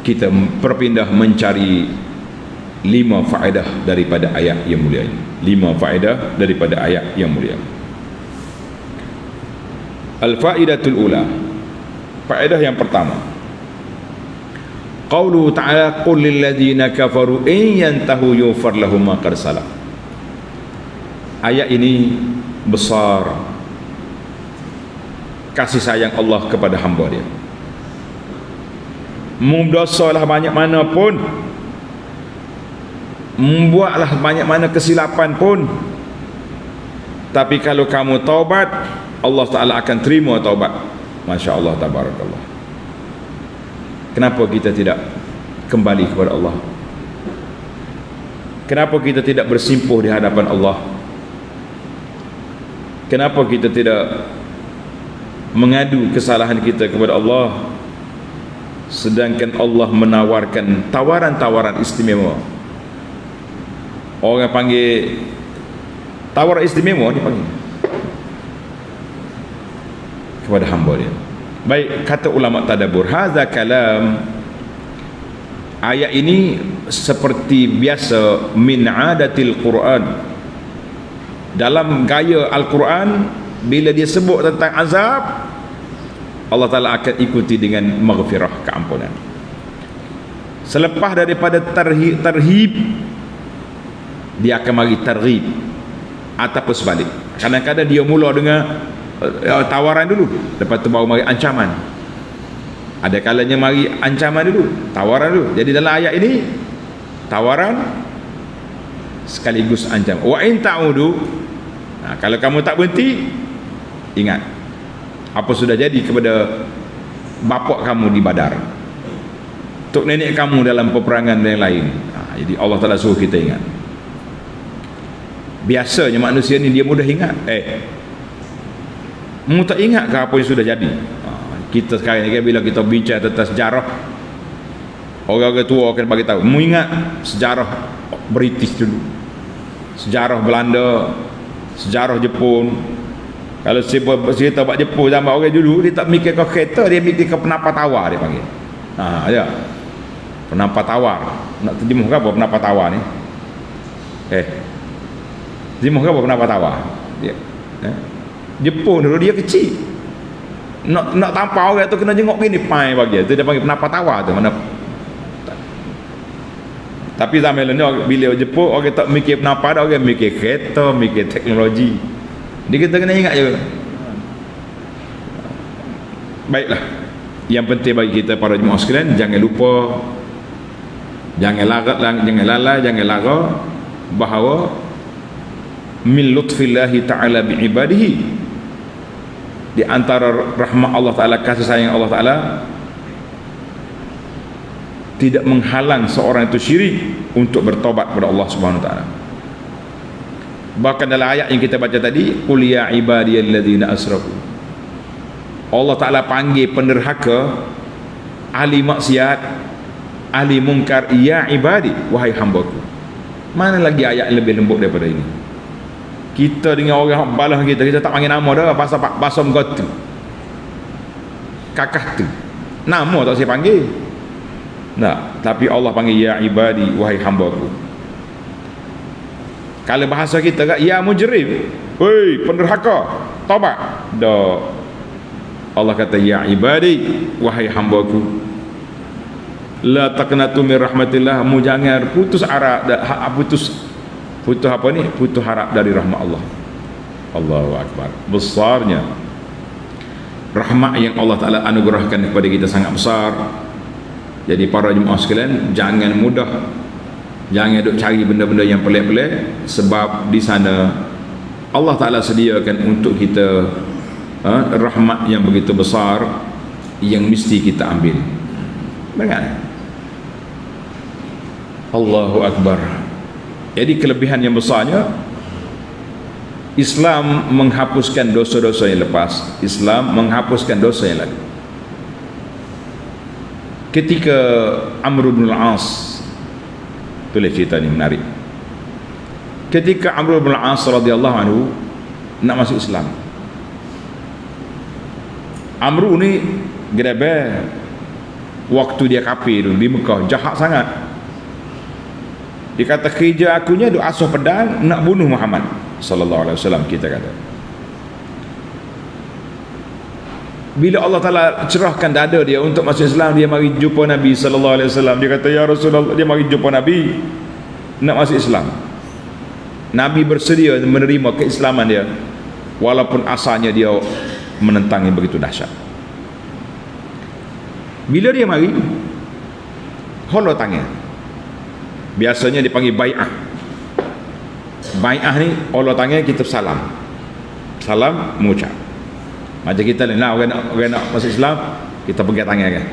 kita berpindah mencari lima faedah daripada ayat yang mulia ini. Lima faedah daripada ayat yang mulia. Al-faedatul ula. Faedah yang pertama. Qawlu ta'ala qul lil ladzina kafaru in yantahu yufar lahum ma qad ayat ini besar kasih sayang Allah kepada hamba dia memdosalah banyak mana pun. Membuatlah banyak mana kesilapan pun. Tapi kalau kamu taubat Allah Ta'ala akan terima taubat. Masya Allah Tabarakallah. Kenapa kita tidak kembali kepada Allah? Kenapa kita tidak bersimpuh di hadapan Allah? Kenapa kita tidak mengadu kesalahan kita kepada Allah sedangkan Allah menawarkan tawaran-tawaran istimewa. Orang panggil tawaran istimewa ni panggil. Kepada hamba dia. Baik kata ulama tadabur hadza kalam. Ayat ini seperti biasa min adatil Quran. Dalam gaya Al-Quran bila dia sebut tentang azab Allah Ta'ala akan ikuti dengan maghfirah keampunan. Selepas daripada terhib, terhib dia akan mari terhib ataupun sebalik. Kadang-kadang dia mula dengan uh, tawaran dulu. Lepas tu baru mari ancaman. Ada kalanya mari ancaman dulu tawaran dulu. Jadi dalam ayat ini tawaran sekaligus ancaman. Wa in ta'udu nah, kalau kamu tak berhenti ingat apa sudah jadi kepada bapak kamu di badar. Tok nenek kamu dalam peperangan yang lain. Ha, jadi Allah Ta'ala suruh kita ingat. Biasanya manusia ni dia mudah ingat. Eh mu tak ingat ke apa yang sudah jadi? Ha, kita sekarang ni kan bila kita bincang tentang sejarah orang-orang tua akan bagi tahu mu ingat sejarah British dulu. Sejarah Belanda sejarah Jepun kalau siapa cerita buat Jepun zaman orang dulu dia tak mikir ke kereta dia mikir ke penampak tawar dia panggil. Ha ya. Penampak tawar. Nak terjemuh ke apa penampak tawar ni? Eh. Terjemuh ke apa penampak tawar? Dia eh? Jepun dulu dia kecil. Nak nak tampau orang tu kena jengok gini pai bagi tu dia panggil penampak tawar tu mana tapi zaman ni bila Jepun orang tak mikir penampak dah orang mikir kereta mikir teknologi dia kita kena ingat juga baiklah. Yang penting bagi kita para jemaah sekalian jangan lupa jangan larat jangan lalai jangan lara bahawa min lutfillahi ta'ala bi'ibadihi. Di antara rahmat Allah Ta'ala kasih sayang Allah Ta'ala tidak menghalang seorang itu syirik untuk bertobat kepada Allah Subhanahu Wa Ta'ala bahkan dalam ayat yang kita baca tadi qul ya ibadiyalladzina asrafu. Allah Taala panggil penerhaka ahli maksiat ahli mungkar ya ibadi wahai hambaku. Mana lagi ayat yang lebih lembut daripada ini? Kita dengan orang balas kita kita tak panggil nama dah pasal basam gotu kakah tu. Nama tak saya panggil nah tapi Allah panggil ya ibadi wahai hambaku kalau bahasa kita kan ya mujrim hei penderhaka taubat. Dah Allah kata ya ibadi wahai hambaku la taqnatu min rahmatillah. Mu jangan putus harap ha, putus putus apa ni? Putus harap dari rahmat Allah. Allahu akbar. Besarnya rahmat yang Allah Taala anugerahkan kepada kita sangat besar. Jadi para jemaah sekalian jangan mudah jangan duk cari benda-benda yang pelik-pelik sebab di sana Allah Ta'ala sediakan untuk kita uh, rahmat yang begitu besar yang mesti kita ambil. Dengar? Allahu Akbar. Jadi kelebihan yang besarnya Islam menghapuskan dosa-dosa yang lepas. Islam menghapuskan dosa yang lalu ketika Amr bin Al-As Tulis cerita ni menarik. Ketika Amr bin Al-As radhiyallahu anhu nak masuk Islam. Amr ni gerebe waktu dia kafir dulu di Mekah jahat sangat dia kata kerja akunya duk asuh pedang nak bunuh Muhammad sallallahu alaihi wasallam kita kata bila Allah Taala cerahkan dada dia untuk masuk Islam dia mari jumpa Nabi sallallahu alaihi wasallam. Dia kata ya Rasulullah dia mari jumpa Nabi nak masuk Islam. Nabi bersedia menerima keislaman dia walaupun asalnya dia menentang yang begitu dahsyat. Bila dia mari holo tangan. Biasanya dipanggil bai'ah. Bai'ah ni holo tangan kita salam. Salam mengucap macam kita ni nak orang nak, orang nak masuk Islam kita pegang tangan kan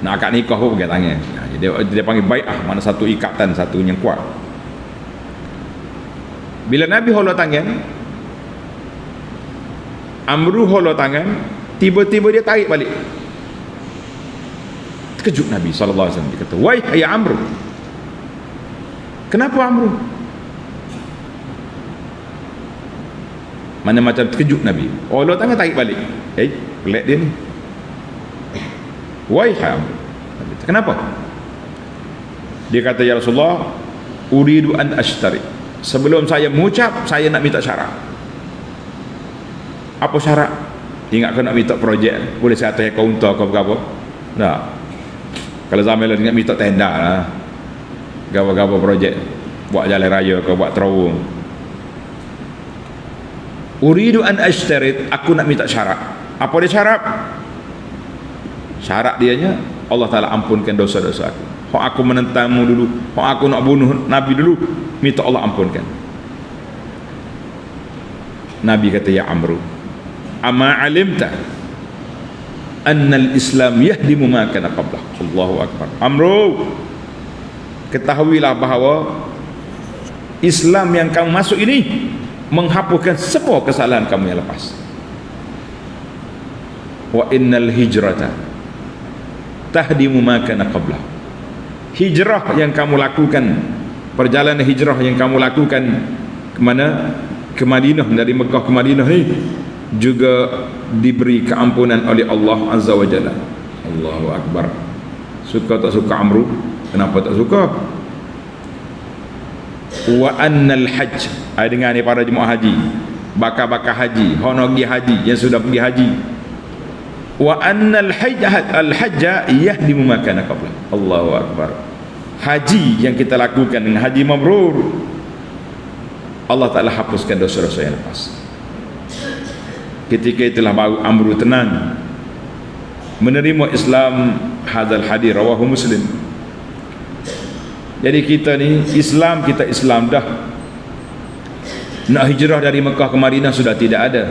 nak akad nikah pun pegang tangan. Ha, dia, dia panggil bai'ah mana satu ikatan satu yang kuat. Bila Nabi holok tangan Amru holok tangan tiba-tiba dia tarik balik. Terkejut Nabi SAW dia kata wai ayah Amru kenapa Amru mana macam terkejut Nabi. Holok tangan tarik balik. Eh pelik dia ni. Wai ayah Amru kenapa? Dia kata ya Rasulullah uridu an ashtari. Sebelum saya mengucap saya nak minta syarat apa syarat ingat kau nak minta projek? Boleh saya atas kaunter kau apa tak. Kalau zaman lalu ingat minta tenda lah. Gawa-gawa projek. Buat jalan raya kau buat terowong uridu an ashtarit aku nak minta syarat. Apa dia syarat? Syarat dianya Allah Ta'ala ampunkan dosa-dosa aku. Hak aku menentangmu dulu Hak aku nak bunuh Nabi dulu Minta Allah ampunkan. Nabi kata Ya Amru Ama alimta Anna al-Islam yahdimu ma kana qablah? Allahu Akbar. Amru Ketahuilah bahawa Islam yang kamu masuk ini Menghapuskan semua kesalahan kamu yang lepas. Wa innal hijrata Tahdimu ma kana qablah. Hijrah yang kamu lakukan perjalanan hijrah yang kamu lakukan ke mana? Ke Madinah dari Mekah ke Madinah ni juga diberi keampunan oleh Allah Azza wa Jalla. Allahu Akbar. Suka tak suka Amru? Kenapa tak suka wa annal hajj. Ai dengar ni para jemaah haji. Bakar-bakar haji honogi haji yang sudah pergi haji. Wa annal hajj al hajj yahdimu ma kana qabla. Allahu akbar. Haji yang kita lakukan dengan haji mabrur. Allah Taala hapuskan dosa-dosa yang lepas. Ketika itulah baru amru tenang. Menerima Islam hadal hadir rawahu muslim jadi kita ni Islam kita Islam dah. Nak hijrah dari Mekah ke Madinah sudah tidak ada.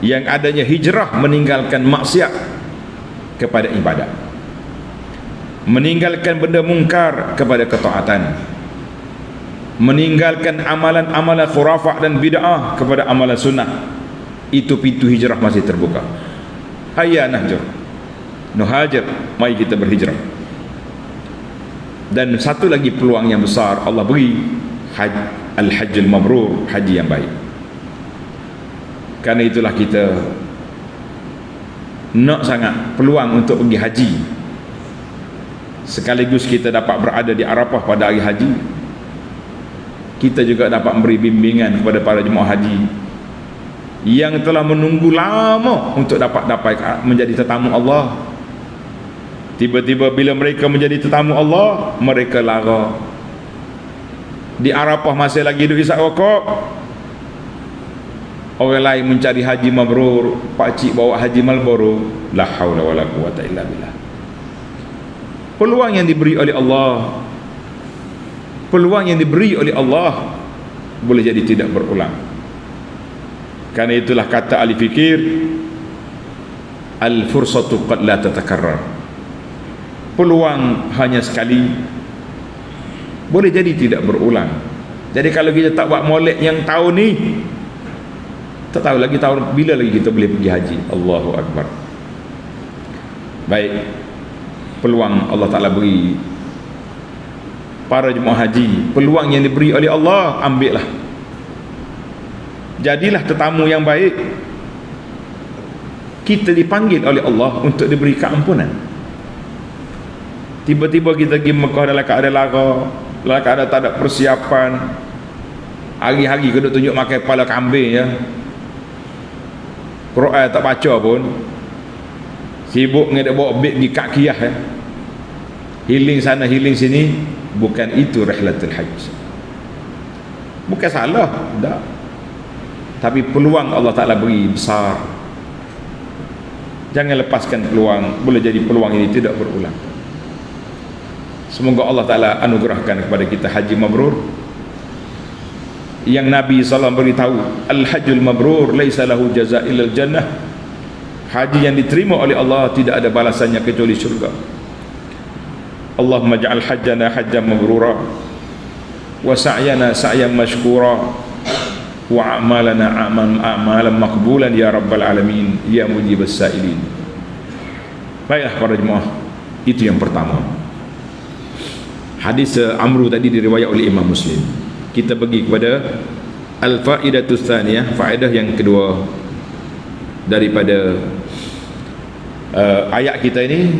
Yang adanya hijrah meninggalkan maksiat kepada ibadat. Meninggalkan benda mungkar kepada ketaatan. Meninggalkan amalan-amalan khurafat dan bid'ah kepada amalan sunnah. Itu pintu hijrah masih terbuka. Hayya nahjur. Nuhajir mari kita berhijrah dan satu lagi peluang yang besar Allah beri haji al-hajjul mabrur haji yang baik. Kerana itulah kita nak sangat peluang untuk pergi haji. Sekaligus kita dapat berada di Arafah pada hari haji. Kita juga dapat memberi bimbingan kepada para jemaah haji yang telah menunggu lama untuk dapat dapat menjadi tetamu Allah tiba-tiba bila mereka menjadi tetamu Allah mereka lara. Di Arafah masih lagi duduk isap rokok. Orang lain mencari haji mabrur pak cik bawa haji malboro. La haula wala quwata illa billah. Peluang yang diberi oleh Allah peluang yang diberi oleh Allah boleh jadi tidak berulang. Kerana itulah kata ahli fikir al fursatu qad la tatakarrar peluang hanya sekali boleh jadi tidak berulang. Jadi kalau kita tak buat molek yang tahun ni tak tahu lagi tahun bila lagi kita boleh pergi haji? Allahu Akbar. Baik peluang Allah Ta'ala beri para jemaah haji peluang yang diberi oleh Allah ambil lah jadilah tetamu yang baik. Kita dipanggil oleh Allah untuk diberi keampunan tiba-tiba kita pergi Mekah dalam keadaan lara dalam keadaan tak ada persiapan. Hari-hari kena tunjuk makan kepala kambing ya. Quran tak baca pun. Sibuk dengan bawa beg di kakiyah ya. Healing sana healing sini. Bukan itu rihlatul hajj. Bukan salah tak. Tapi peluang Allah Ta'ala beri besar. Jangan lepaskan peluang. Boleh jadi peluang ini tidak berulang semoga Allah Ta'ala anugerahkan kepada kita haji mabrur. Yang Nabi SAW beritahu Al-Hajjul Mabrur Laisa lahu jazailal jannah. Haji yang diterima oleh Allah Tidak ada balasannya kecuali syurga. Allahumma ja'al hajjana hajjan mabrura Wa sa'yana sa'yan mashkura Wa a'malana a'man a'malan makbulan Ya Rabbal Alamin Ya Mujib As-Sa'ilin Baiklah para jemaah Itu yang pertama Hadis Amru tadi diriwayat oleh Imam Muslim. Kita pergi kepada al-faidatus tsaniyah faedah yang kedua daripada uh, ayat kita ini.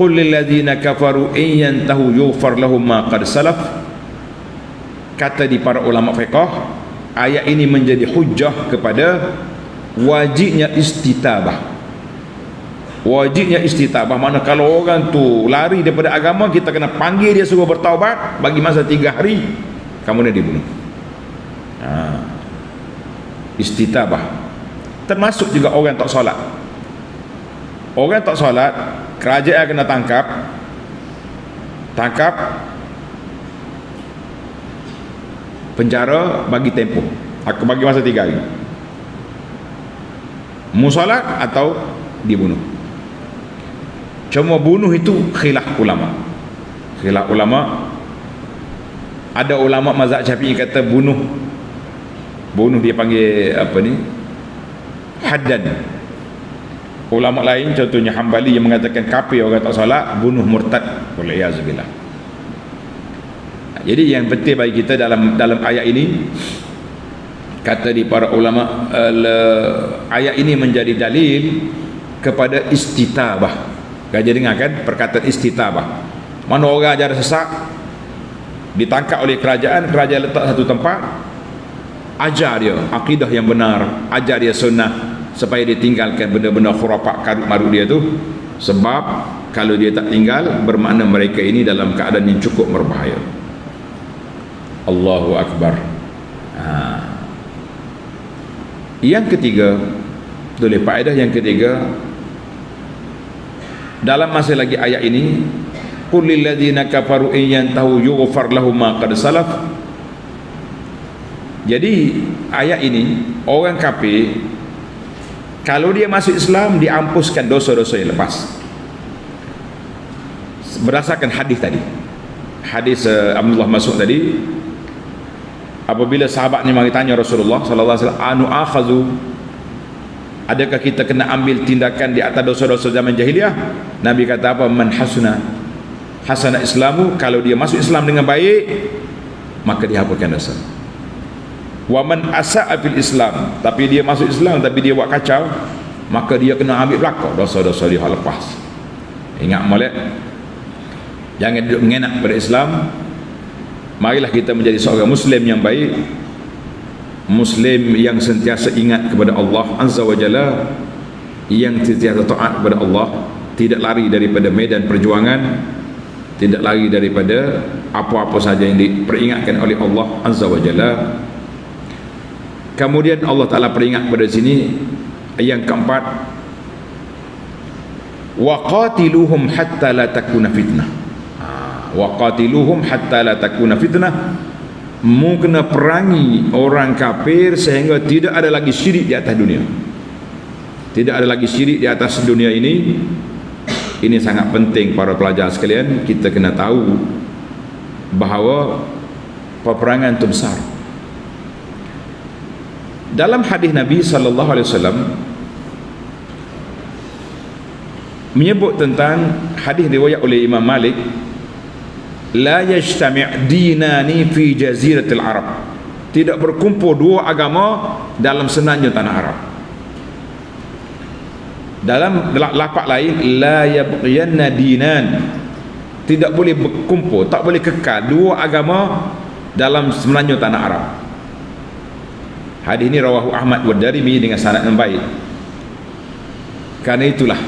Qul lil ladzina kafaru in yantahu yughfar lahum ma qad salaf. Kata di para ulama fiqh ayat ini menjadi hujjah kepada wajibnya istitabah wajibnya istitabah. Mana kalau orang tu lari daripada agama kita kena panggil dia suruh bertaubat bagi masa tiga hari kemudian dibunuh. Ha. istitabah. Termasuk juga orang tak solat. Orang tak solat kerajaan kena tangkap. Tangkap. Penjara bagi tempoh. Aku bagi masa tiga hari. Musalat atau dibunuh cuma bunuh itu khilaf ulama. Khilaf ulama ada ulama mazhab syafi'i kata bunuh. Bunuh dia panggil apa ni? Haddan. Ulama lain contohnya hambali yang mengatakan kafir orang tak solat bunuh murtad. Oleh yazubillah jadi yang penting bagi kita dalam dalam ayat ini kata di para ulama uh, ayat ini menjadi dalil kepada istitabah Kau dengar kan perkataan istitabah. Mana orang ajar sesak ditangkap oleh kerajaan kerajaan letak satu tempat ajar dia akidah yang benar ajar dia sunnah supaya dia tinggalkan benda-benda khurafat karut marut dia tu. Sebab kalau dia tak tinggal bermakna mereka ini dalam keadaan yang cukup berbahaya. Allahu Akbar. Ha. yang ketiga boleh faedah yang ketiga dalam masa lagi ayat ini qul lil ladzina kafaru in yantahu yughfar lahum ma qad salaf. Jadi ayat ini orang kafir kalau dia masuk Islam diampuskan dosa-dosa yang lepas. Berdasarkan hadis tadi. Hadis uh, Abdullah Mas'ud tadi apabila sahabat ni mari tanya Rasulullah sallallahu alaihi wasallam anu akhazu adakah kita kena ambil tindakan di atas dosa-dosa zaman jahiliah? Nabi kata apa? Man hasuna hasanah islamu kalau dia masuk Islam dengan baik maka dihapuskan dosa. Wa man asa'a fil islam tapi dia masuk Islam tapi dia buat kacau maka dia kena ambil belaka dosa-dosa dia lepas. Ingat molek? Jangan duduk mengenak pada Islam. Marilah kita menjadi seorang muslim yang baik muslim yang sentiasa ingat kepada Allah azza wa jalla yang sentiasa taat kepada Allah tidak lari daripada medan perjuangan tidak lari daripada apa-apa saja yang diperingatkan oleh Allah Azza wa Jalla. Kemudian Allah Ta'ala peringat pada sini yang keempat waqatiluhum hatta la takuna fitnah. Ha, waqatiluhum hatta la takuna fitnah mu kena perangi orang kafir sehingga tidak ada lagi syirik di atas dunia. Tidak ada lagi syirik di atas dunia ini. Ini sangat penting para pelajar sekalian. Kita kena tahu bahawa peperangan itu besar. Dalam hadis Nabi sallallahu alaihi wasallam menyebut tentang hadis riwayat oleh Imam Malik la yajtami' dinani fi jaziratil arab. Tidak berkumpul dua agama dalam senanja tanah Arab. Dalam lapak lain la yabghiyanna dinan. Tidak boleh berkumpul tak boleh kekal dua agama dalam semenanjung tanah Arab. Hadis ini rawahu Ahmad wa Darimi dengan sanad yang baik. Kerana itulah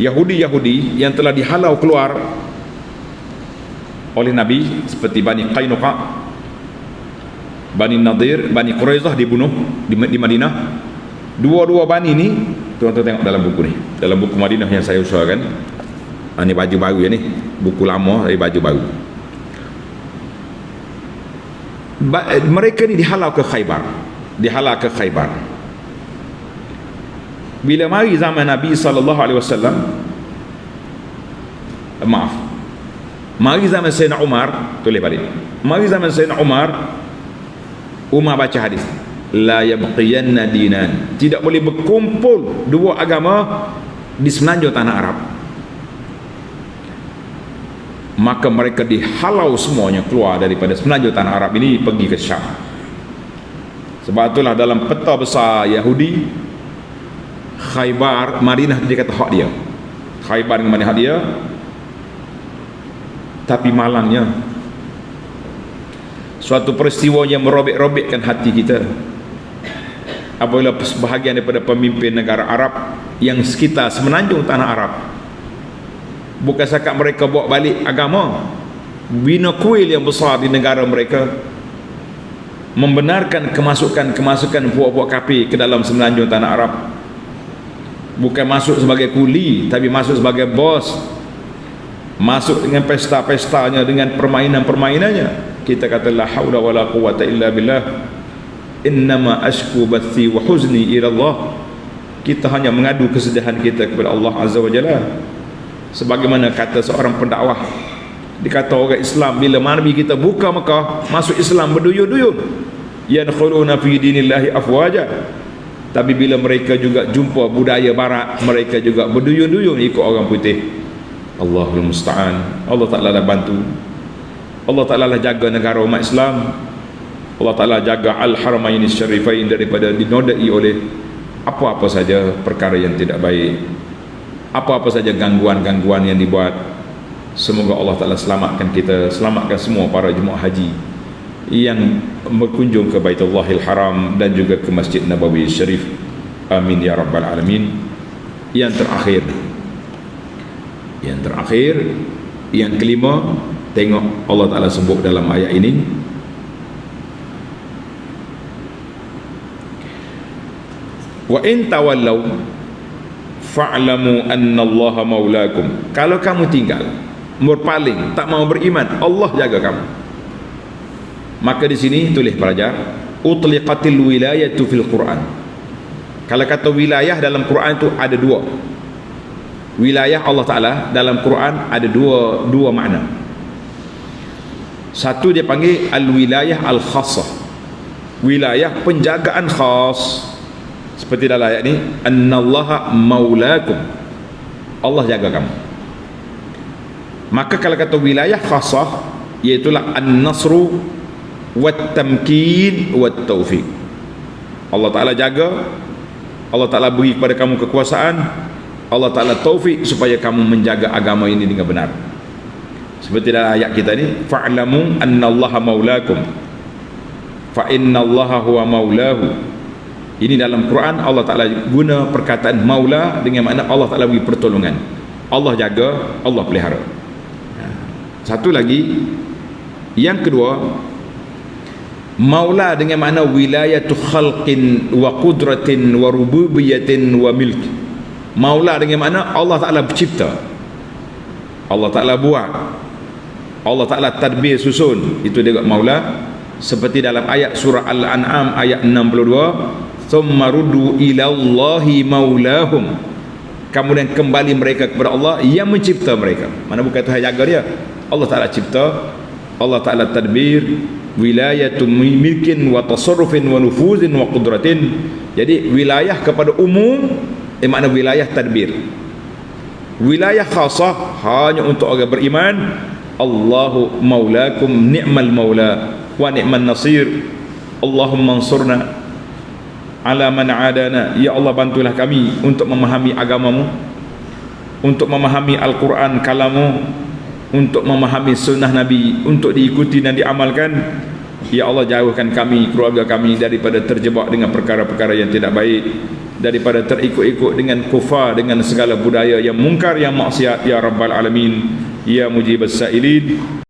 Yahudi-Yahudi yang telah dihalau keluar oleh Nabi seperti Bani Qainuqa Bani Nadir Bani Quraizah dibunuh di, di Madinah. Dua-dua Bani ini tuan-tuan tengok dalam buku ni. Dalam buku Madinah yang saya usahakan. Ha, ni baju baru ya ni. Buku lama tapi baju baru. Ba mereka ni dihalau ke Khaybar. Dihalau ke Khaybar. Bila mari zaman Nabi wasallam maaf mari zaman Sayyidina Umar tulis balik. Mari zaman Sayyidina Umar Umar baca hadis. La yabqiyanna dinan. Tidak boleh berkumpul dua agama di semenanjung tanah Arab. Maka mereka dihalau semuanya keluar daripada semenanjung tanah Arab ini pergi ke Syam. Sebab itulah dalam peta besar Yahudi Khaybar Madinah dia kata hak dia. Khaybar dengan Madinah dia tapi malangnya suatu peristiwa yang merobek-robekkan hati kita. Apabila sebahagian daripada pemimpin negara Arab yang sekitar semenanjung tanah Arab bukan sakat mereka bawa balik agama bina kuil yang besar di negara mereka membenarkan kemasukan-kemasukan puak-puak kapi ke dalam semenanjung tanah Arab. Bukan masuk sebagai kuli tapi masuk sebagai bos masuk dengan pesta-pestanya dengan permainan-permainannya. Kita kata la haula wala quwata illa billah. Innama ashku bathi wa huzni ila Allah. Kita hanya mengadu kesedihan kita kepada Allah azza wa jalla. Sebagaimana kata seorang pendakwah dikata orang Islam bila nabi kita buka Mekah masuk Islam berduyun-duyun. Yadkhuluna fi dinillahi afwaja. Tapi bila mereka juga jumpa budaya barat mereka juga berduyun-duyun ikut orang putih Allahul Musta'an Allah Ta'ala dah bantu Allah Ta'ala lah jaga negara umat Islam Allah Ta'ala jaga Al-Haramain Syarifain daripada dinodai oleh apa-apa saja perkara yang tidak baik apa-apa saja gangguan-gangguan yang dibuat semoga Allah Ta'ala selamatkan kita selamatkan semua para jemaah haji yang berkunjung ke Baitullahil Haram dan juga ke Masjid Nabawi Syarif. Amin ya rabbal alamin. Yang terakhir. Yang terakhir yang kelima tengok Allah Taala sebut dalam ayat ini. Wa in tawallau fa'lamu anna Allah maulakum. Kalau kamu tinggal berpaling tak mau beriman, Allah jaga kamu. Maka di sini tulis pelajar utliqatil wilayatu fil Quran. Kalau kata wilayah dalam Quran itu ada dua wilayah Allah Ta'ala dalam Quran ada dua dua makna. Satu dia panggil al-wilayah al-khasah wilayah penjagaan khas. Seperti dalam ayat ni annallaha maulakum Allah jaga kamu. Maka kalau kata wilayah khasah iaitulah an-nasru wat tamkin wat taufiq Allah Taala jaga Allah Taala beri kepada kamu kekuasaan Allah Taala taufik supaya kamu menjaga agama ini dengan benar seperti dalam ayat kita ni fa'lamu annallaha maulakum fa innallaha huwa maulahu ini dalam Quran Allah Taala guna perkataan maula dengan makna Allah Taala beri pertolongan Allah jaga Allah pelihara ha. satu lagi yang kedua Maula dengan makna wilayatu khalqin wa qudratin wa rububiyatin wa milk. Maula dengan makna Allah Taala pencipta. Allah Taala buat. Allah Taala tadbir susun. Itu dia Maula seperti dalam ayat surah Al-An'am ayat 62, "Tsumma ruddu ila Allahi maulahum." Kemudian kembali mereka kepada Allah yang mencipta mereka. Mana bukan Tuhan jaga dia. Allah Taala cipta, Allah Taala tadbir, wilayatu milkin wa tasarrufin wa nufuzin wa qudratin jadi wilayah kepada umum eh makna wilayah tadbir. Wilayah khasah hanya untuk orang beriman. Allahu maulakum ni'mal maula wa ni'man nasir. Allahumma ansurna ala man adana. Ya Allah bantulah kami untuk memahami agamamu untuk memahami Al-Quran kalamu untuk memahami sunnah Nabi untuk diikuti dan diamalkan Ya Allah jauhkan kami keluarga kami daripada terjebak dengan perkara-perkara yang tidak baik daripada terikut-ikut dengan kufar dengan segala budaya yang mungkar yang maksiat. Ya rabbal alamin. Ya mujibas sailin